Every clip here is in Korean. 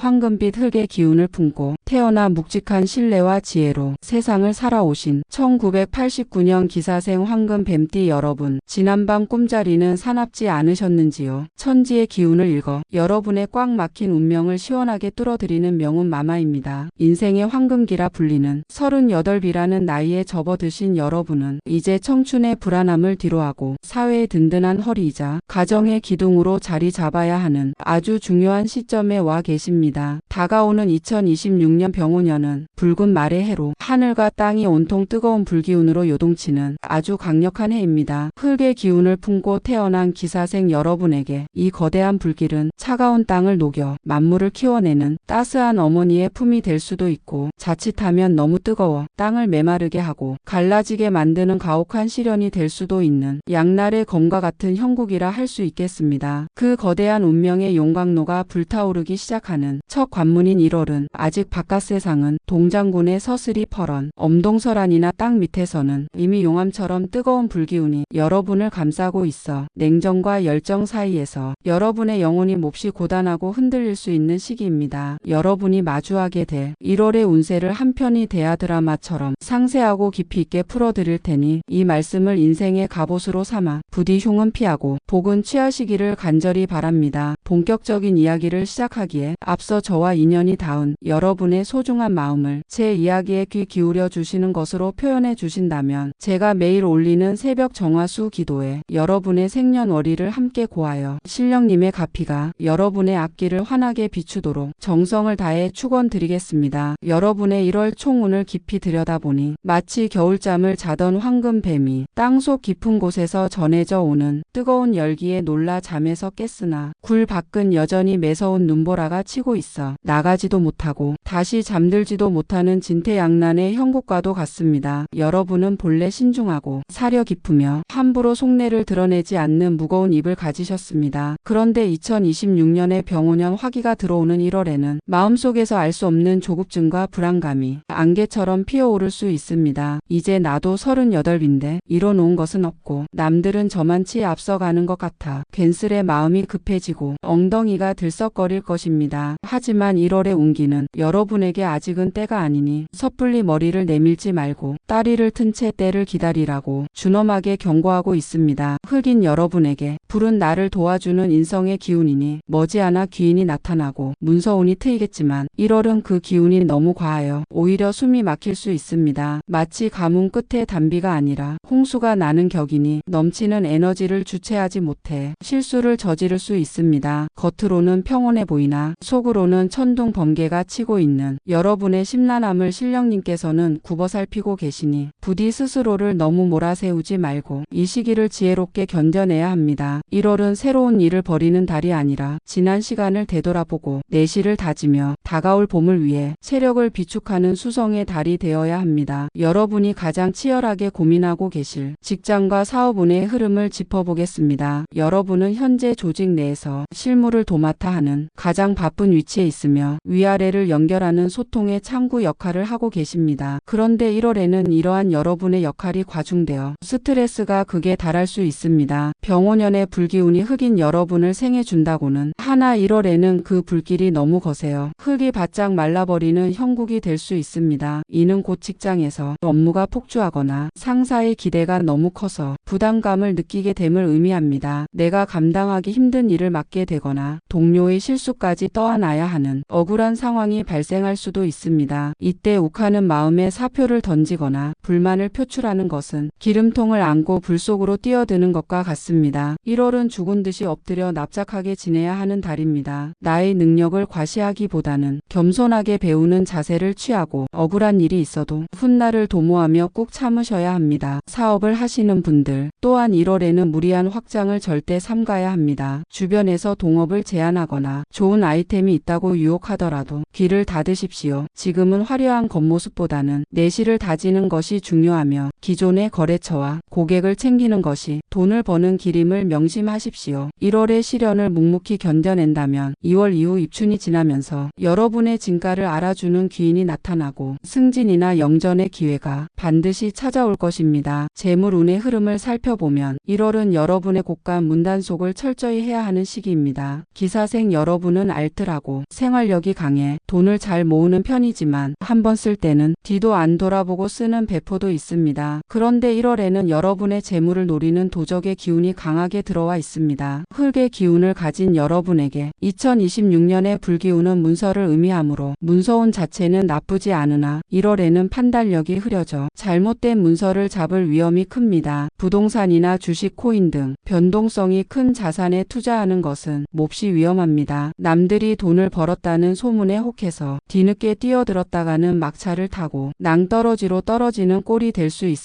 황금빛 흙의 기운을 품고 태어나 묵직한 신뢰와 지혜로 세상을 살아오신 1989년 기사생 황금 뱀띠 여러분, 지난밤 꿈자리는 사납지 않으셨는지요? 천지의 기운을 읽어 여러분의 꽉 막힌 운명을 시원하게 뚫어드리는 명운 마마입니다. 인생의 황금기라 불리는 38이라는 나이에 접어드신 여러분은 이제 청춘의 불안함을 뒤로하고 사회의 든든한 허리이자 가정의 기둥으로 자리 잡아야 하는 아주 중요한 시점에 와 계십니다. 다가오는 2026년 병오년은 붉은 말의 해로 하늘과 땅이 온통 뜨거운 불기운으로 요동치는 아주 강력한 해입니다. 흙의 기운을 품고 태어난 기사생 여러분에게 이 거대한 불길은 차가운 땅을 녹여 만물을 키워내는 따스한 어머니의 품이 될 수도 있고 자칫하면 너무 뜨거워 땅을 메마르게 하고 갈라지게 만드는 가혹한 시련이 될 수도 있는 양날의 검과 같은 형국이라 할 수 있겠습니다. 그 거대한 운명의 용광로가 불타오르기 시작하는 첫 관문인 1월은 아직 바깥 세상은 동장군의 서슬이 퍼런 엄동설안이나 땅 밑에서는 이미 용암처럼 뜨거운 불기운이 여러분을 감싸고 있어 냉정과 열정 사이에서 여러분의 영혼이 몹시 고단하고 흔들릴 수 있는 시기입니다. 여러분이 마주하게 될 1월의 운세를 한 편의 대하 드라마처럼 상세하고 깊이 있게 풀어드릴 테니 이 말씀을 인생의 갑옷으로 삼아 부디 흉은 피하고 복은 취하시기를 간절히 바랍니다. 본격적인 이야기를 시작하기에 앞서 저와 인연이 닿은 여러분의 소중한 마음을 제 이야기에 귀 기울여 주시는 것으로 표현해 주신다면 제가 매일 올리는 새벽 정화수 기도에 여러분의 생년월일을 함께 고하여 신령님의 가피가 여러분의 앞길을 환하게 비추도록 정성을 다해 축원드리겠습니다. 여러분의 1월 총운을 깊이 들여다보니 마치 겨울잠을 자던 황금 뱀이 땅속 깊은 곳에서 전해져 오는 뜨거운 열기에 놀라 잠에서 깼으나 굴 밖은 여전히 매서운 눈보라가 치고 있어 나가지도 못하고 다시 잠들지도 못하는 진퇴양난의 형국과도 같습니다. 여러분은 본래 신중하고 사려 깊으며 함부로 속내를 드러내지 않는 무거운 입을 가지셨습니다. 그런데 2026년의 병오년 화기가 들어오는 1월에는 마음속에서 알 수 없는 조급증과 불안감이 안개처럼 피어오를 수 있습니다. 이제 나도 38인데 이뤄놓은 것은 없고 남들은 저만치 앞서가는 것 같아 괜스레 마음이 급해지고 엉덩이가 들썩거릴 것입니다. 하지만 1월의 운기는 여러분에게 아직은 때가 아니니 섣불리 머리를 내밀지 말고 다리를 튼 채 때를 기다리라고 준엄하게 경고하고 있습니다. 흑인 여러분에게 불은 나를 도와주는 인성의 기운이니 머지않아 귀인이 나타나고 문서운이 트이겠지만 1월은 그 기운이 너무 과하여 오히려 숨이 막힐 수 있습니다. 마치 가뭄 끝에 단비가 아니라 홍수가 나는 격이니 넘치는 에너지를 주체하지 못해 실수를 저지를 수 있습니다. 겉으로는 평온해 보이나 속으로 는 천둥 번개가 치고 있는 여러분의 심란함을 신령님께서는 굽어 살피고 계시니 부디 스스로를 너무 몰아세우지 말고 이 시기를 지혜롭게 견뎌내야 합니다. 1월은 새로운 일을 벌이는 달이 아니라 지난 시간을 되돌아보고 내실을 다지며 다가올 봄을 위해 체력을 비축하는 수성의 달이 되어야 합니다. 여러분이 가장 치열하게 고민하고 계실 직장과 사업운의 흐름을 짚어보겠습니다. 여러분은 현재 조직 내에서 실무를 도맡아 하는 가장 바쁜 위치에 있으며 위아래를 연결하는 소통의 창구 역할을 하고 계십니다. 그런데 1월에는 이러한 여러분의 역할이 과중되어 스트레스가 극에 달할 수 있습니다. 병오년의 불기운이 흑인 여러분을 생해 준다고는 하나 1월에는 그 불길이 너무 거세요. 흙이 바짝 말라버리는 형국이 될 수 있습니다. 이는 곧 직장에서 업무가 폭주하거나 상사의 기대가 너무 커서 부담감을 느끼게 됨을 의미합니다. 내가 감당하기 힘든 일을 맡게 되거나 동료의 실수까지 떠안아야 하는 억울한 상황이 발생할 수도 있습니다. 이때 욱하는 마음에 사표를 던지거나 불만을 표출하는 것은 기름통을 안고 불 속으로 뛰어드는 것과 같습니다. 1월은 죽은 듯이 엎드려 납작하게 지내야 하는 달입니다. 나의 능력을 과시하기보다는 겸손하게 배우는 자세를 취하고 억울한 일이 있어도 훗날을 도모하며 꾹 참으셔야 합니다. 사업을 하시는 분들 또한 1월에는 무리한 확장을 절대 삼가야 합니다. 주변에서 동업을 제안하거나 좋은 아이템이 있다고 유혹하더라도 귀를 닫으십시오. 지금은 화려한 겉모습보다는 내실을 다지는 것이 중요하며 기존의 거래처와 고객을 챙기는 것이 돈을 버는 길임을 명심하십시오. 1월의 시련을 묵묵히 견뎌낸다면 2월 이후 입춘이 지나면서 여러분의 진가를 알아주는 귀인이 나타나고 승진이나 영전의 기회가 반드시 찾아올 것입니다. 재물 운의 흐름을 살펴보면 1월은 여러분의 곳간 문단속을 철저히 해야 하는 시기입니다. 기사생 여러분은 알뜰하고 생활력이 강해 돈을 잘 모으는 편이지만 한 번 쓸 때는 뒤도 안 돌아보고 쓰는 배포도 있습니다. 그런데 1월에는 여러분의 재물을 노리는 도적의 기운이 강하게 들어와 있습니다. 흙의 기운을 가진 여러분에게 2026년의 불기운은 문서를 의미하므로 문서운 자체는 나쁘지 않으나 1월에는 판단력이 흐려져 잘못된 문서를 잡을 위험이 큽니다. 부동산이나 주식 코인 등 변동성이 큰 자산에 투자하는 것은 몹시 위험합니다. 남들이 돈을 벌었다는 소문에 혹해서 뒤늦게 뛰어들었다가는 막차를 타고 낭떠러지로 떨어지는 꼴이 될 수 있습니다.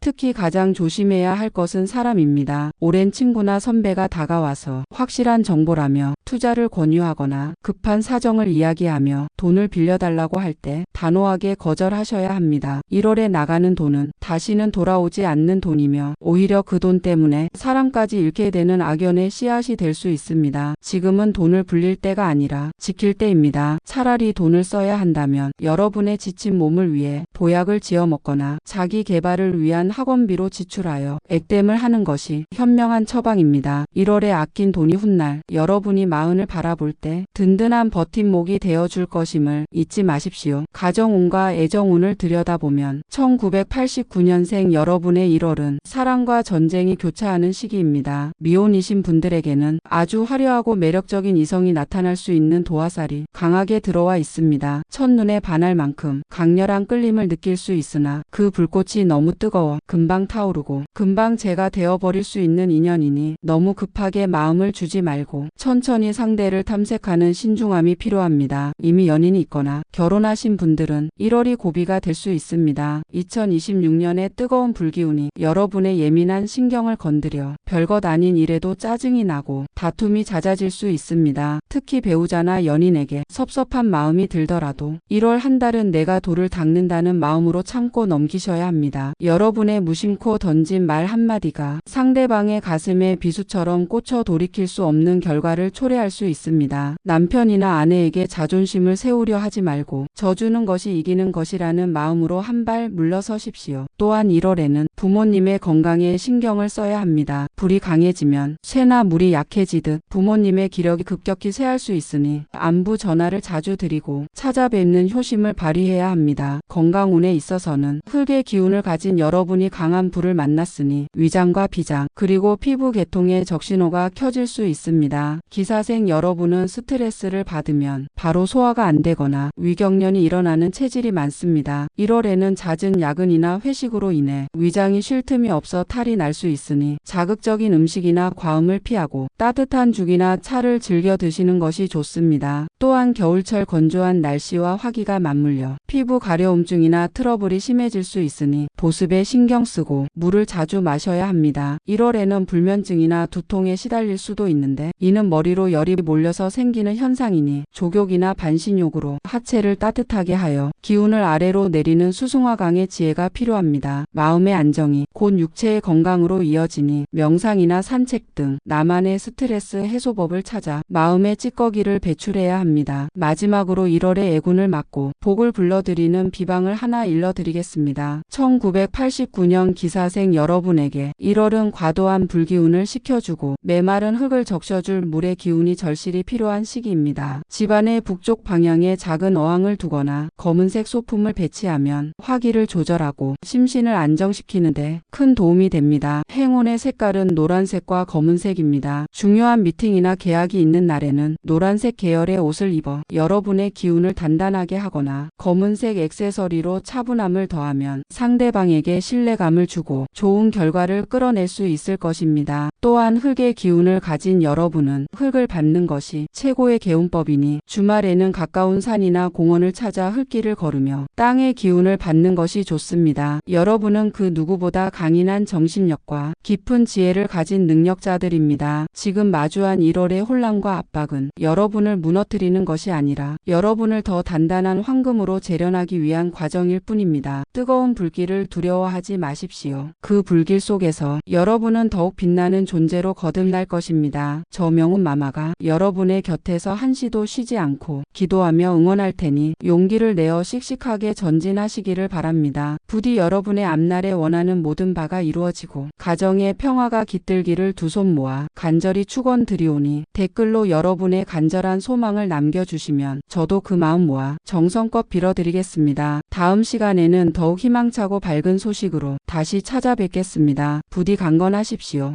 특히 가장 조심해야 할 것은 사람입니다. 오랜 친구나 선배가 다가와서 확실한 정보라며 투자를 권유하거나 급한 사정을 이야기하며 돈을 빌려달라고 할 때 단호하게 거절하셔야 합니다. 1월에 나가는 돈은 다시는 돌아오지 않는 돈이며 오히려 그 돈 때문에 사람까지 잃게 되는 악연의 씨앗이 될 수 있습니다. 지금은 돈을 불릴 때가 아니라 지킬 때입니다. 차라리 돈을 써야 한다면 여러분의 지친 몸을 위해 보약을 지어 먹거나 자기 개발을 위한 학원비로 지출하여 액땜을 하는 것이 현명한 처방입니다. 1월에 아낀 돈이 훗날 여러분이 마 흔을 바라볼 때 든든한 버팀목이 되어줄 것임을 잊지 마십시오. 가정운과 애정운을 들여다보면 1989년생 여러분의 1월은 사랑과 전쟁이 교차하는 시기입니다. 미혼이신 분들에게는 아주 화려하고 매력적인 이성이 나타날 수 있는 도화살이 강하게 들어와 있습니다. 첫눈에 반할 만큼 강렬한 끌림을 느낄 수 있으나 그 불꽃이 너무 뜨거워 금방 타오르고 금방 재가 되어버릴 수 있는 인연이니 너무 급하게 마음을 주지 말고 천천히 상대를 탐색하는 신중함이 필요합니다. 이미 연인이 있거나 결혼하신 분들은 1월이 고비가 될 수 있습니다. 2026년의 뜨거운 불기운이 여러분의 예민한 신경을 건드려 별것 아닌 일에도 짜증이 나고 다툼이 잦아질 수 있습니다. 특히 배우자나 연인에게 섭섭한 마음이 들더라도 1월 한 달은 내가 돌을 닦는다는 마음으로 참고 넘기셔야 합니다. 여러분의 무심코 던진 말 한마디가 상대방의 가슴에 비수처럼 꽂혀 돌이킬 수 없는 결과를 초래 할 수 있습니다. 남편이나 아내에게 자존심을 세우려 하지 말고 져주는 것이 이기는 것이라는 마음으로 한 발 물러서십시오. 또한 1월에는 부모님의 건강에 신경을 써야 합니다. 불이 강해지면 쇠나 물이 약해지듯 부모님의 기력이 급격히 쇠할 수 있으니 안부 전화를 자주 드리고 찾아뵙는 효심을 발휘해야 합니다. 건강운에 있어서는 흙의 기운을 가진 여러분이 강한 불을 만났으니 위장과 비장 그리고 피부 계통의 적신호가 켜질 수 있습니다. 기사생 여러분은 스트레스를 받으면 바로 소화가 안 되거나 위경련이 일어나는 체질이 많습니다. 1월에는 잦은 야근이나 회식으로 인해 위장 이쉴 틈이 없어 탈이 날 수 있으니 자극적인 음식이나 과음을 피하고 따뜻한 죽이나 차를 즐겨 드시는 것이 좋습니다. 또한 겨울철 건조한 날씨와 화기가 맞물려 피부 가려움증이나 트러블이 심해질 수 있으니 보습에 신경 쓰고 물을 자주 마셔야 합니다. 1월에는 불면증이나 두통에 시달릴 수도 있는데 이는 머리로 열이 몰려서 생기는 현상이니 족욕이나 반신욕으로 하체를 따뜻하게 하여 기운을 아래로 내리는 수승화강의 지혜가 필요합니다. 마음의 안정 이 곧 육체의 건강으로 이어지니 명상이나 산책 등 나만의 스트레스 해소법을 찾아 마음의 찌꺼기를 배출해야 합니다. 마지막으로 1월의 애군을 맞고 복을 불러드리는 비방을 하나 일러드리겠습니다. 1989년 기사생 여러분에게 1월은 과도한 불기운을 식혀주고 메마른 흙을 적셔줄 물의 기운이 절실히 필요한 시기입니다. 집안의 북쪽 방향에 작은 어항을 두거나 검은색 소품을 배치하면 화기를 조절하고 심신을 안정시키는 데 큰 도움이 됩니다. 행운의 색깔은 노란색과 검은색입니다. 중요한 미팅이나 계약이 있는 날에는 노란색 계열의 옷을 입어 여러분의 기운을 단단하게 하거나 검은색 액세서리로 차분함을 더하면 상대방에게 신뢰감을 주고 좋은 결과를 끌어낼 수 있을 것입니다. 또한 흙의 기운을 가진 여러분은 흙을 밟는 것이 최고의 개운법이니 주말에는 가까운 산이나 공원을 찾아 흙길을 걸으며 땅의 기운을 받는 것이 좋습니다. 여러분은 그 누구보다 강인한 정신력과 깊은 지혜를 가진 능력자들입니다. 지금 마주한 1월의 혼란과 압박은 여러분을 무너뜨리는 것이 아니라 여러분을 더 단단한 황금으로 재련하기 위한 과정일 뿐입니다. 뜨거운 불길을 두려워하지 마십시오. 그 불길 속에서 여러분은 더욱 빛나는 존재로 거듭날 것입니다. 저 명운 마마가 여러분의 곁에서 한시도 쉬지 않고 기도하며 응원할 테니 용기를 내어 씩씩하게 전진하시기를 바랍니다. 부디 여러분의 앞날에 원하는 모든 바가 이루어지고 가정의 평화가 깃들기를 두 손 모아 간절히 축원드리오니 댓글로 여러분의 간절한 소망을 남겨주시면 저도 그 마음 모아 정성껏 빌어드리겠습니다. 다음 시간에는 더욱 희망차고 밝은 소식으로 다시 찾아뵙겠습니다. 부디 강건하십시오.